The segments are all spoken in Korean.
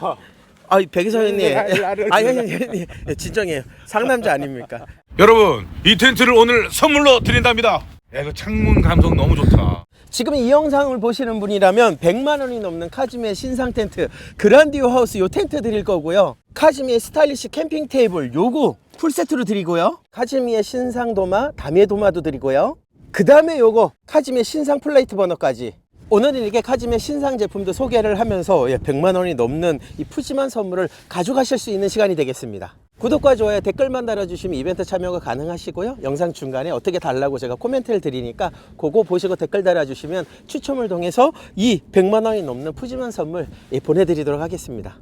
어. 아, 백이사님. 네, 아니, 아니, 아니, 아니, 진정해요. 상남자 아닙니까? 여러분 이 텐트를 오늘 선물로 드린답니다. 야 이거 창문 감성 너무 좋다. 지금 이 영상을 보시는 분이라면 100만 원이 넘는 카즈미의 신상 텐트 그란디오 하우스 요 텐트 드릴 거고요. 카즈미의 스타일리시 캠핑 테이블 요거 풀세트로 드리고요. 카즈미의 신상 도마, 다미의 도마도 드리고요. 그 다음에 요거 카즈미의 신상 플레이트 버너까지 오늘은 이렇게 카즈미의 신상 제품도 소개를 하면서 예, 100만 원이 넘는 이 푸짐한 선물을 가져가실 수 있는 시간이 되겠습니다. 구독과 좋아요, 댓글만 달아주시면 이벤트 참여가 가능하시고요. 영상 중간에 어떻게 달라고 제가 코멘트를 드리니까 그거 보시고 댓글 달아주시면 추첨을 통해서 이 100만 원이 넘는 푸짐한 선물 예, 보내드리도록 하겠습니다.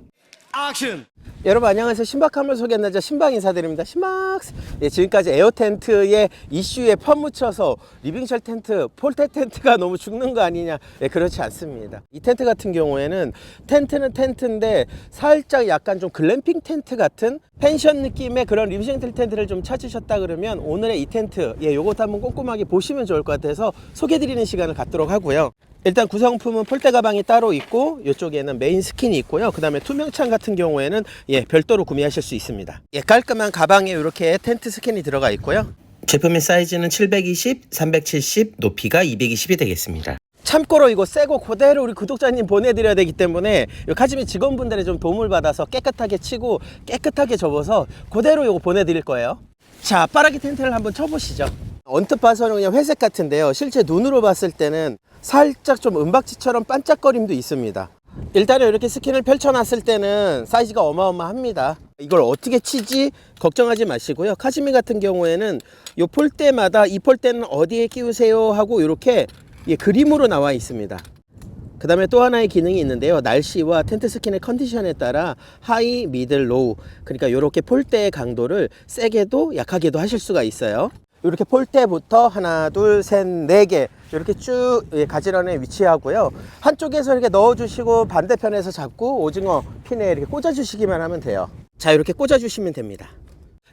액션! 여러분 안녕하세요. 신박함을 소개하는 남자 신박 인사드립니다. 신박스! 예, 지금까지 에어 텐트의 이슈에 퍼묻혀서 리빙셜 텐트, 폴테 텐트가 너무 죽는 거 아니냐. 예, 그렇지 않습니다. 이 텐트 같은 경우에는 텐트는 텐트인데 살짝 약간 좀 글램핑 텐트 같은 펜션 느낌의 그런 리빙셜 텐트를 좀 찾으셨다 그러면 오늘의 이 텐트, 예, 요것도 한번 꼼꼼하게 보시면 좋을 것 같아서 소개드리는 시간을 갖도록 하고요. 일단 구성품은 폴대 가방이 따로 있고 이쪽에는 메인 스킨이 있고요. 그 다음에 투명창 같은 경우에는 예 별도로 구매하실 수 있습니다. 예 깔끔한 가방에 이렇게 텐트 스킨이 들어가 있고요. 제품의 사이즈는 720, 370, 높이가 220이 되겠습니다. 참고로 이거 새거 그대로 우리 구독자님 보내드려야 되기 때문에 이 카즈미 직원분들의 좀 도움을 받아서 깨끗하게 치고 깨끗하게 접어서 그대로 이거 보내드릴 거예요. 자, 빠르게 텐트를 한번 쳐보시죠. 언뜻 봐서는 그냥 회색 같은데요. 실제 눈으로 봤을 때는 살짝 좀 은박지처럼 반짝거림도 있습니다. 일단은 이렇게 스킨을 펼쳐놨을 때는 사이즈가 어마어마합니다. 이걸 어떻게 치지 걱정하지 마시고요. 카즈미 같은 경우에는 이 폴대마다 이 폴대는 어디에 끼우세요 하고 이렇게 예, 그림으로 나와 있습니다. 그 다음에 또 하나의 기능이 있는데요. 날씨와 텐트 스킨의 컨디션에 따라 하이, 미들, 로우 그러니까 이렇게 폴대의 강도를 세게도 약하게도 하실 수가 있어요. 이렇게 폴대부터 하나, 둘, 셋, 네 개 이렇게 쭉 예, 가지런히 위치하고요. 한쪽에서 이렇게 넣어주시고 반대편에서 잡고 오징어 핀에 이렇게 꽂아주시기만 하면 돼요. 자 이렇게 꽂아주시면 됩니다.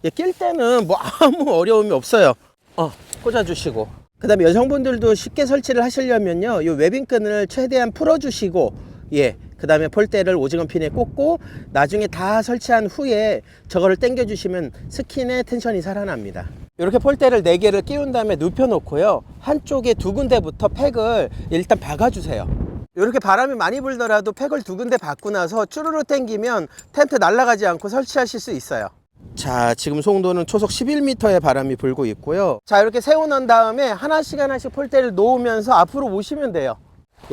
예, 낄 때는 뭐 아무 어려움이 없어요. 어, 꽂아주시고. 그 다음에 여성분들도 쉽게 설치를 하시려면요. 이 웨빙끈을 최대한 풀어주시고, 예. 그 다음에 폴대를 오징어 핀에 꽂고, 나중에 다 설치한 후에 저거를 당겨 주시면 스킨의 텐션이 살아납니다. 이렇게 폴대를 4개를 끼운 다음에 눕혀놓고요. 한쪽에 두 군데부터 팩을 일단 박아주세요. 이렇게 바람이 많이 불더라도 팩을 두 군데 박고 나서 쭈르르 당기면 텐트 날아가지 않고 설치하실 수 있어요. 자, 지금 송도는 초속 11m의 바람이 불고 있고요. 자, 이렇게 세워놓은 다음에 하나씩 하나씩 폴대를 놓으면서 앞으로 오시면 돼요.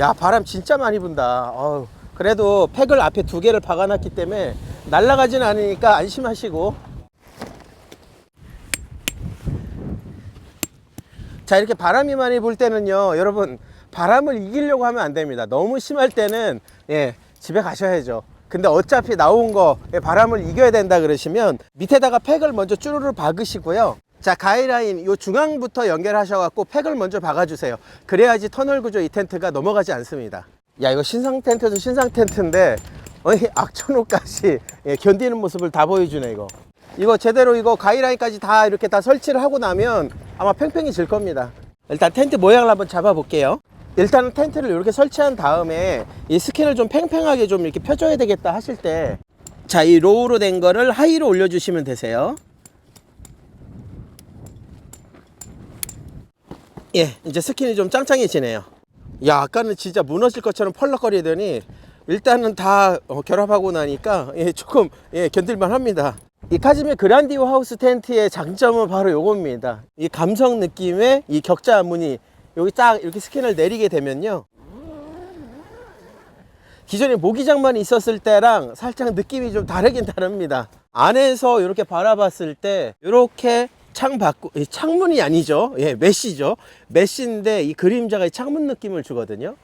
야, 바람 진짜 많이 분다. 어우, 그래도 팩을 앞에 두 개를 박아놨기 때문에 날아가진 않으니까 안심하시고. 자, 이렇게 바람이 많이 불 때는요, 여러분, 바람을 이기려고 하면 안 됩니다. 너무 심할 때는, 예, 집에 가셔야죠. 근데 어차피 나온 거 예, 바람을 이겨야 된다 그러시면 밑에다가 팩을 먼저 쭈루루 박으시고요. 자 가이라인 요 중앙부터 연결하셔 갖고 팩을 먼저 박아 주세요. 그래야지 터널 구조 이 텐트가 넘어가지 않습니다. 야 이거 신상 텐트도 신상 텐트인데 어이 악천후까지 예, 견디는 모습을 다 보여주네 이거. 이거 제대로 이거 가이라인까지 다 이렇게 다 설치를 하고 나면 아마 팽팽히 질 겁니다. 일단 텐트 모양을 한번 잡아 볼게요. 일단은 텐트를 이렇게 설치한 다음에 이 스킨을 좀 팽팽하게 좀 이렇게 펴줘야 되겠다 하실 때 자, 이 로우로 된 거를 하이로 올려주시면 되세요. 예, 이제 스킨이 좀 짱짱해지네요. 야, 아까는 진짜 무너질 것처럼 펄럭거리더니 일단은 다 어, 결합하고 나니까 예, 조금 예, 견딜만 합니다. 이 카즈미 그란디오 하우스 텐트의 장점은 바로 요겁니다. 이 감성 느낌의 이 격자 무늬 여기 딱 이렇게 스킨을 내리게 되면요. 기존에 모기장만 있었을 때랑 살짝 느낌이 좀 다르긴 다릅니다. 안에서 이렇게 바라봤을 때 이렇게 창 밖, 이 창문이 아니죠. 예, 메시죠. 메시인데 이 그림자가 이 창문 느낌을 주거든요.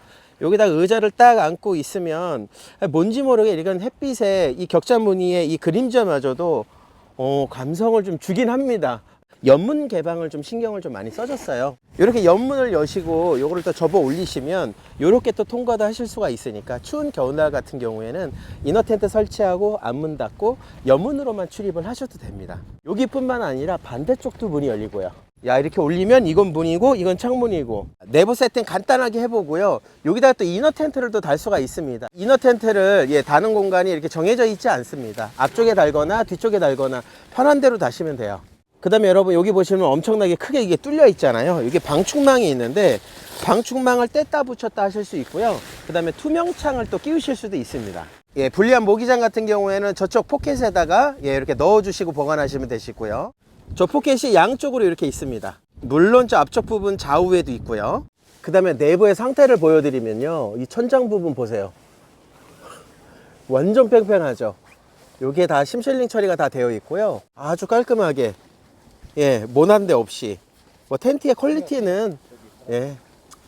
여기다 의자를 딱 안고 있으면 뭔지 모르게 이건 햇빛에 이 격자 무늬의 이 그림자마저도 어, 감성을 좀 주긴 합니다. 연문 개방을 좀 신경을 좀 많이 써줬어요. 이렇게 연문을 여시고 요거를 또 접어 올리시면 이렇게 또 통과도 하실 수가 있으니까 추운 겨울날 같은 경우에는 이너 텐트 설치하고 앞문 닫고 연문으로만 출입을 하셔도 됩니다. 여기뿐만 아니라 반대쪽도 문이 열리고요. 야 이렇게 올리면 이건 문이고 이건 창문이고. 내부 세팅 간단하게 해보고요. 여기다가 또 이너 텐트를 또 달 수가 있습니다. 이너 텐트를 예 다는 공간이 이렇게 정해져 있지 않습니다. 앞쪽에 달거나 뒤쪽에 달거나 편한 대로 다시면 돼요. 그 다음에 여러분 여기 보시면 엄청나게 크게 이게 뚫려 있잖아요. 이게 방충망이 있는데 방충망을 뗐다 붙였다 하실 수 있고요. 그 다음에 투명창을 또 끼우실 수도 있습니다. 예, 불리한 모기장 같은 경우에는 저쪽 포켓에다가 예, 이렇게 넣어주시고 보관하시면 되시고요 저 포켓이 양쪽으로 이렇게 있습니다. 물론 저 앞쪽 부분 좌우에도 있고요. 그 다음에 내부의 상태를 보여드리면요. 이 천장 부분 보세요. 완전 팽팽하죠. 요게 다 심실링 처리가 다 되어 있고요. 아주 깔끔하게, 예, 모난 데 없이. 뭐 텐트의 퀄리티는, 예,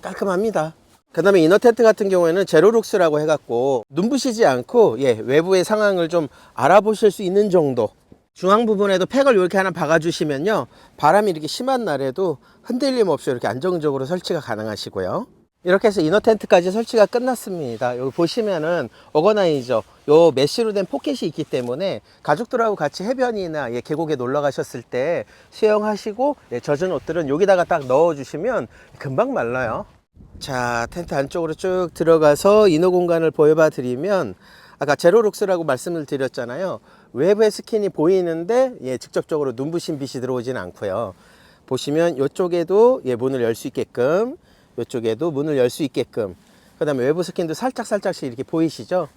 깔끔합니다. 그 다음에 이너 텐트 같은 경우에는 제로룩스라고 해갖고 눈부시지 않고, 예, 외부의 상황을 좀 알아보실 수 있는 정도. 중앙 부분에도 팩을 이렇게 하나 박아주시면요. 바람이 이렇게 심한 날에도 흔들림 없이 이렇게 안정적으로 설치가 가능하시고요. 이렇게 해서 이너 텐트까지 설치가 끝났습니다. 여기 보시면은 어거나이저 요 메쉬로 된 포켓이 있기 때문에 가족들하고 같이 해변이나 예, 계곡에 놀러 가셨을 때 수영하시고 예, 젖은 옷들은 여기다가 딱 넣어 주시면 금방 말라요. 자 텐트 안쪽으로 쭉 들어가서 이너 공간을 보여 봐 드리면 아까 제로룩스라고 말씀을 드렸잖아요. 외부의 스킨이 보이는데 예, 직접적으로 눈부신 빛이 들어오지는 않고요. 보시면 이쪽에도 예, 문을 열 수 있게끔 이쪽에도 문을 열 수 있게끔. 그 다음에 외부 스킨도 살짝 살짝씩 이렇게 보이시죠?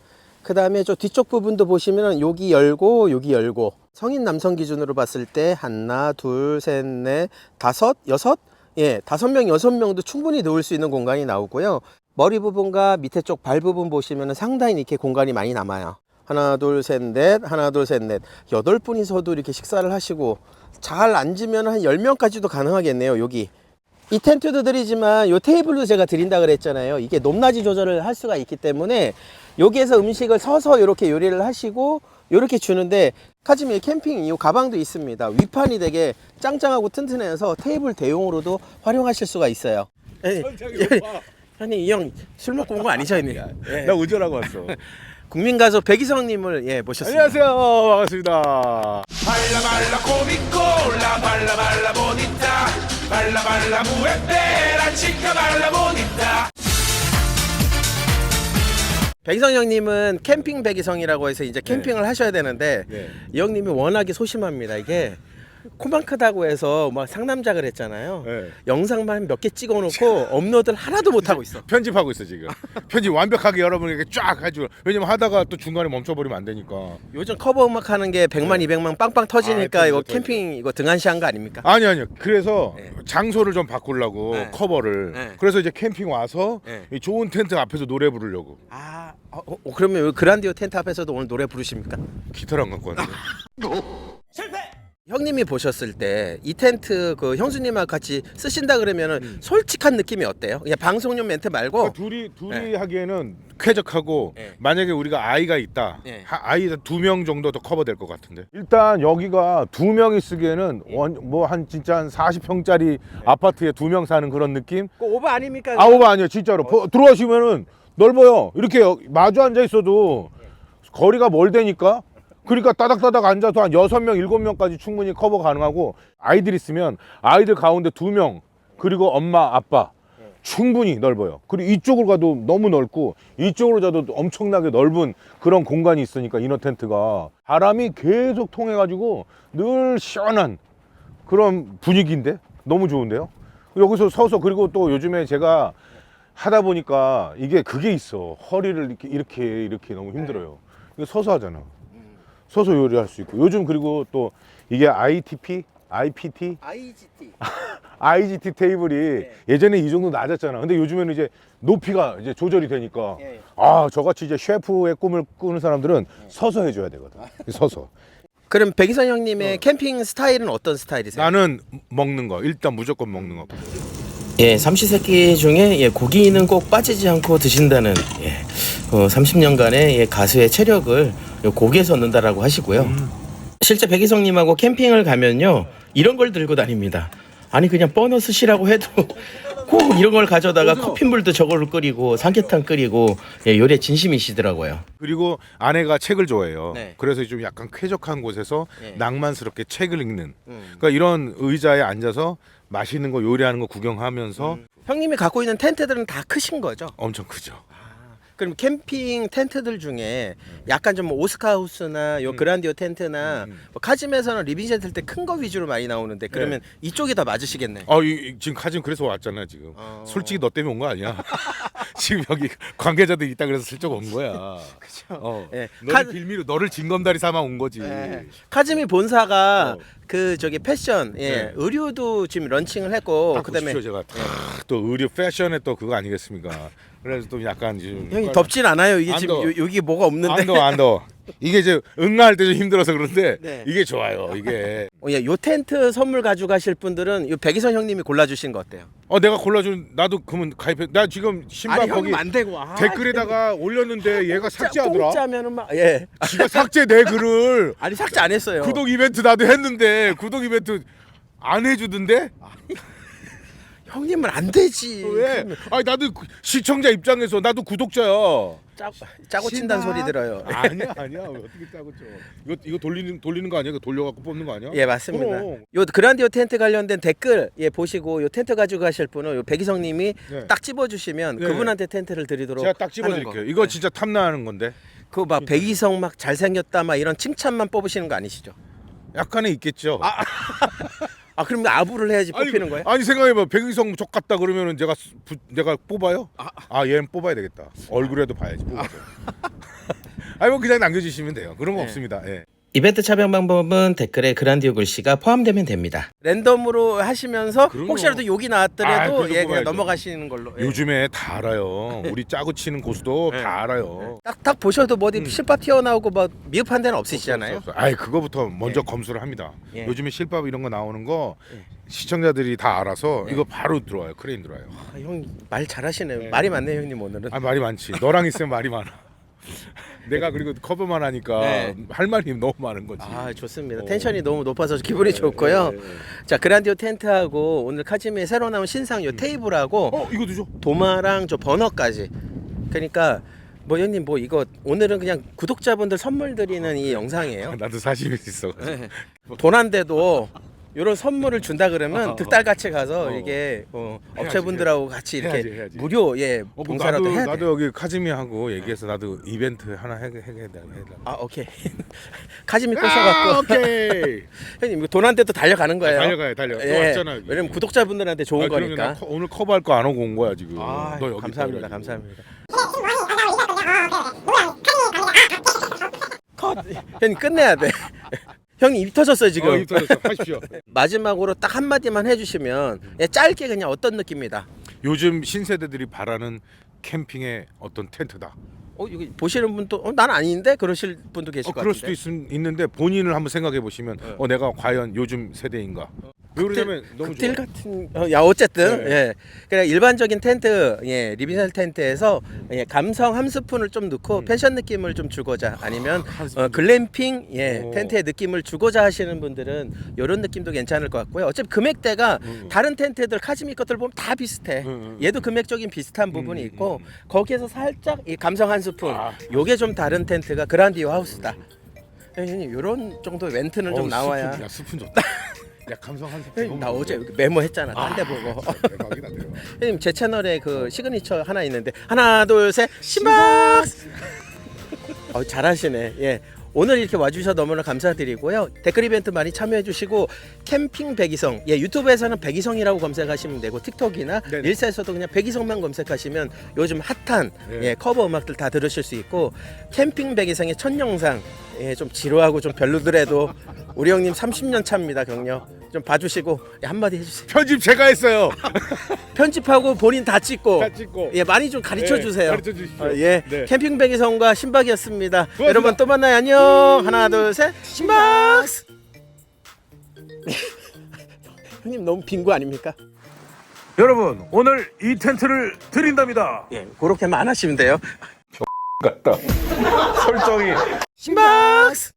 그 다음에 저 뒤쪽 부분도 보시면 여기 열고 여기 열고. 성인 남성 기준으로 봤을 때 하나 둘셋넷 다섯 여섯? 예 다섯 명 여섯 명도 충분히 넣을 수 있는 공간이 나오고요. 머리 부분과 밑에 쪽 발 부분 보시면 상당히 이렇게 공간이 많이 남아요 하나 둘 셋 넷 하나 둘 셋 넷 여덟 분이서도 이렇게 식사를 하시고 잘 앉으면 한 열 명까지도 가능하겠네요 여기 이 텐트도 드리지만 요 테이블도 제가 드린다 그랬잖아요. 이게 높낮이 조절을 할 수가 있기 때문에 여기에서 음식을 서서 이렇게 요리를 하시고 이렇게 주는데 카즈미 캠핑 이 가방도 있습니다. 위판이 되게 짱짱하고 튼튼해서 테이블 대용으로도 활용하실 수가 있어요. 예, 예, 형님 이형 술 먹고 온 거 아니죠. 나 운전하고 왔어. 국민 가수 백이성님을 예 모셨습니다. 안녕하세요. 반갑습니다. Come cola, balla balla bonita, balla balla muerte, la chica balla bonita. 백이성 형님은 캠핑 백이성이라고 해서 이제 캠핑을 하셔야 되는데 네. 이 형님이 워낙에 소심합니다. 이게 코만 크다고 해서 막 상남작을 했잖아요. 네. 영상만 몇 개 찍어놓고 업로드를 하나도 못 하고 있어. 편집하고 있어 지금. 편집 완벽하게 여러분에게 쫙 해줘. 왜냐면 하다가 또 중간에 멈춰버리면 안 되니까. 요즘 커버 음악 하는 게 100만, 200만 빵빵 터지니까 아, 이거 터지죠, 캠핑 이거 등한시 한 거 아닙니까? 아니 아니요. 그래서 네. 장소를 좀 바꾸려고 네. 커버를. 네. 그래서 이제 캠핑 와서 네. 이 좋은 텐트 앞에서 노래 부르려고 아, 어, 어, 그러면 여기 그란디오 텐트 앞에서도 오늘 노래 부르십니까? 기타를 안 갖고 왔는데. 형님이 보셨을 때 이 텐트 그 형수님하고 같이 쓰신다 그러면은 솔직한 느낌이 어때요? 그냥 방송용 멘트 말고 그러니까 둘이 둘이 네. 하기에는 쾌적하고 네. 만약에 우리가 아이가 있다 네. 하- 아이 두 명 정도 더 커버될 것 같은데 일단 여기가 두 명이 쓰기에는 예. 뭐한 진짜 한 40평짜리 아파트에 두 명 사는 그런 느낌 그 오버 아닙니까? 아우가 아니에요 진짜로 보- 들어가시면은 넓어요 이렇게 여- 마주 앉아 있어도 거리가 멀대니까 그러니까 따닥따닥 앉아서 한 여섯 명 일곱 명까지 충분히 커버 가능하고 아이들 있으면 아이들 가운데 두 명 그리고 엄마 아빠 충분히 넓어요. 그리고 이쪽으로 가도 너무 넓고 이쪽으로 가도 엄청나게 넓은 그런 공간이 있으니까 이너 텐트가. 바람이 계속 통해 가지고 늘 시원한 그런 분위기인데 너무 좋은데요? 여기서 서서 그리고 또 요즘에 제가 하다 보니까 이게 그게 있어. 허리를 이렇게 이렇게 이렇게 너무 힘들어요. 이거 서서 하잖아 서서 요리할 수 있고. 요즘 그리고 또 이게 ITP IPT IGT. IGT 테이블이 예전에 이 정도 낮았잖아. 근데 요즘에는 이제 높이가 이제 조절이 되니까 예. 아 저같이 이제 셰프의 꿈을 꾸는 사람들은 서서 해줘야 되거든. 서서. 그럼 백이선 형님의 캠핑 스타일은 어떤 스타일이세요? 나는 먹는 거. 일단 무조건 먹는 거. 예, 삼시세끼 중에 예, 고기는 꼭 빠지지 않고 드신다는 예, 어, 30년간의 예, 가수의 체력을 요 고기에서 얻는다라고 하시고요. 실제 백이성님하고 캠핑을 가면요 이런 걸 들고 다닙니다. 아니 그냥 버너스시라고 해도 꼭 이런 걸 가져다가 커피물도 저걸로 끓이고 삼계탕 끓이고 예, 요리에 진심이시더라고요. 그리고 아내가 책을 좋아해요. 네. 그래서 좀 약간 쾌적한 곳에서 네. 낭만스럽게 책을 읽는. 음. 그러니까 이런 의자에 앉아서 맛있는 거 요리하는 거 구경하면서 형님이 갖고 있는 텐트들은 다 크신 거죠? 엄청 크죠. 그럼 캠핑 텐트들 중에 약간 좀 오스카우스나 요 그란디오 텐트나 음. 뭐 카짐에서는 리빙 텐트 때큰 거 위주로 많이 나오는데 그러면 이쪽이 더 맞으시겠네. 어, 이, 이- 지금 카진 그래서 왔잖아 지금. 어. 솔직히 너 때문에 온 거 아니야. 지금 여기 관계자들 있다 그래서 슬쩍 온 거야. 그죠? 어. 예. 너를 카- 빌미로 너를 징검다리 삼아 온 거지. 예. 카즈미 본사가 어. 그 저기 패션, 예, 네. 의류도 지금 런칭을 했고 딱 그다음에 제가 다 또 의류 패션에 또 그거 아니겠습니까? 그래서 또 약간 지금 형이 덥진 않아요. 이게 안 지금 더워. 요, 여기 뭐가 없는데. 안 더워 안 더워. 이게 이제 응가할 때 좀 힘들어서 그런데 네. 이게 좋아요. 이게 어, 예, 요 텐트 선물 가져가실 분들은 요 백이선 형님이 골라주신 거 어때요? 어 내가 골라준 나도 그러면 가입해. 나 지금 신발 아니 거기 형님 안 되고 아, 댓글에다가 올렸는데 얘가 삭제하더라. 공짜면은 막 예. 지가 삭제 내 글을 아니 삭제 안 했어요. 구독 이벤트 나도 했는데 구독 이벤트 안 해주던데 형님은 안 되지. 왜? 아니 나도 구- 시청자 입장에서 나도 구독자야. 짜, 짜고 친다는 소리 들어요. 아니야 아니야 왜 어떻게 짜고 쳐? 이거 이거 돌리는 돌리는 거 아니야? 이거 돌려갖고 뽑는 거 아니야? 예 맞습니다. 그럼. 요 그란디오 텐트 관련된 댓글 예 보시고 요 텐트 가지고 가실 분은 요 백이성님이 네. 딱 집어주시면 네. 그분한테 텐트를 드리도록 제가 딱 집어드릴게요. 거. 이거 네. 진짜 탐나는 건데 그거 막 백이성 막 잘생겼다 막 이런 칭찬만 뽑으시는 거 아니시죠? 약간은 있겠죠. 아 그럼 아부를 해야지 뽑히는 거예요? 아니 생각해봐 백이성 족 같다 그러면은 제가 수- 부, 내가 뽑아요? 아, 얘는 뽑아야 되겠다. 얼굴에도 봐야지 뽑아서. 아니 뭐 그냥 남겨주시면 돼요. 그런 거 네. 없습니다. 예. 이벤트 참여 방법은 댓글에 그란디오 글씨가 포함되면 됩니다. 랜덤으로 하시면서 그럼요. 혹시라도 욕이 아, 나왔더라도 그래도 예 그냥. 넘어가시는 걸로. 예. 요즘에 다 알아요. 우리 짜고 치는 고수도 네. 다 알아요. 딱, 딱 보셔도 뭐 어디 실밥 튀어나오고 뭐 미흡한 데는 없으시잖아요. 아이 그거부터 먼저 예. 검수를 합니다. 예. 요즘에 실밥 이런 거 나오는 거 예. 시청자들이 다 알아서 이거 바로 들어와요. 크레인 들어와요. 아, 형말 잘하시네요. 말이 많네요 형님 오늘은. 아 말이 많지. 너랑 있으면 말이 많아. 내가 그리고 커버만 하니까 네. 할 말이 너무 많은 거지. 아 좋습니다. 어. 텐션이 너무 높아서 기분이 좋고요. 예, 예. 자 그란디오 텐트하고 오늘 카지미에 새로 나온 신상 요 테이블하고 어 이거도 줘. 도마랑 저 버너까지. 그러니까 뭐 형님 뭐 이거 오늘은 그냥 구독자분들 선물 드리는 이 영상이에요. 나도 사심이 있어. 네. 돈안 돼도 이런 선물을 준다 그러면 어, 어. 득달 같이 가서 어. 이게 어, 해야지, 업체분들하고 같이 이렇게 해야지, 해야지. 무료 예 어, 뭐 봉사라도 나도 해야 돼. 나도 여기 카즈미하고 얘기해서 나도 이벤트 하나 해 해야 돼. 아 오케이 카지미 꼬셔갖고 아, 오케이. 형님 이거 돈안 돼도 달려가는 거예요. 달려가요, 달려. 또 예, 왔잖아, 여기. 왜냐면 구독자분들한테 좋은 아, 그러면 거니까. 나 커- 오늘 커버할 거안 하고 온 거야 지금. 아, 너 여기 감사합니다, 있다 감사합니다. 컷. 형님 끝내야 돼. 형님 입 터졌어요 지금. 어, 입 터졌어. 하십시오. 마지막으로 딱 한 마디만 해주시면 예, 짧게 그냥 어떤 느낌이다. 요즘 신세대들이 바라는 캠핑의 어떤 텐트다. 어 여기 보시는 분도 어, 난 아닌데 그러실 분도 계실 어, 것 그럴 같은데. 수도 있, 있는데 본인을 한번 생각해 보시면 어 내가 과연 요즘 세대인가? 왜 그러냐면 너무 극딜 좋아. 같은 어, 야 어쨌든 네. 예 그냥 일반적인 텐트 예 리빙셀 텐트에서 예, 감성 한 스푼을 좀 넣고 패션 느낌을 좀 주고자 아니면 어, 글램핑 예 오. 텐트의 느낌을 주고자 하시는 분들은 이런 느낌도 괜찮을 것 같고요 어차피 금액대가 다른 텐트들 카즈미 것들 보면 다 비슷해 음, 음. 얘도 금액적인 비슷한 부분이 음, 있고 거기에서 살짝 이 감성 한 스푼 아. 요게 좀 다른 텐트가 그란디오 하우스다 형님 이런 정도 멘트는 좀 어우, 나와야 스푼, 야 스푼 좋다. 야 감성 한. 형님 나 어제 여기 메모했잖아. 딴 데 보고. 대박이다 대박. 형님 제 채널에 그 시그니처 하나 있는데. 하나 둘셋 심박스! 어, 잘하시네. 예. 오늘 이렇게 와주셔서 너무나 감사드리고요. 댓글 이벤트 많이 참여해주시고 캠핑 백이성. 예 유튜브에서는 백이성이라고 검색하시면 되고 틱톡이나 네네. 릴스에서도 그냥 백이성만 검색하시면 요즘 핫한 네. 예, 커버 음악들 다 들으실 수 있고 캠핑 백이성의 첫 영상. 예, 좀 지루하고 좀 별로더라도 우리 형님 30년 차입니다 경력 좀 봐주시고 예, 한마디 해주세요 편집 제가 했어요. 편집하고 본인 다 찍고, 다 찍고. 예 많이 좀 가르쳐 네, 주세요. 가르쳐 주십시오. 어, 예 네. 캠핑백의 성과 신박이었습니다. 고맙습니다. 여러분 또 만나요. 안녕. 하나 둘 셋. 신박스. 형님 너무 빈 거 아닙니까? 여러분 오늘 이 텐트를 드린답니다. 예 그렇게만 안 하시면 돼요. 같다. 설정이 신박스.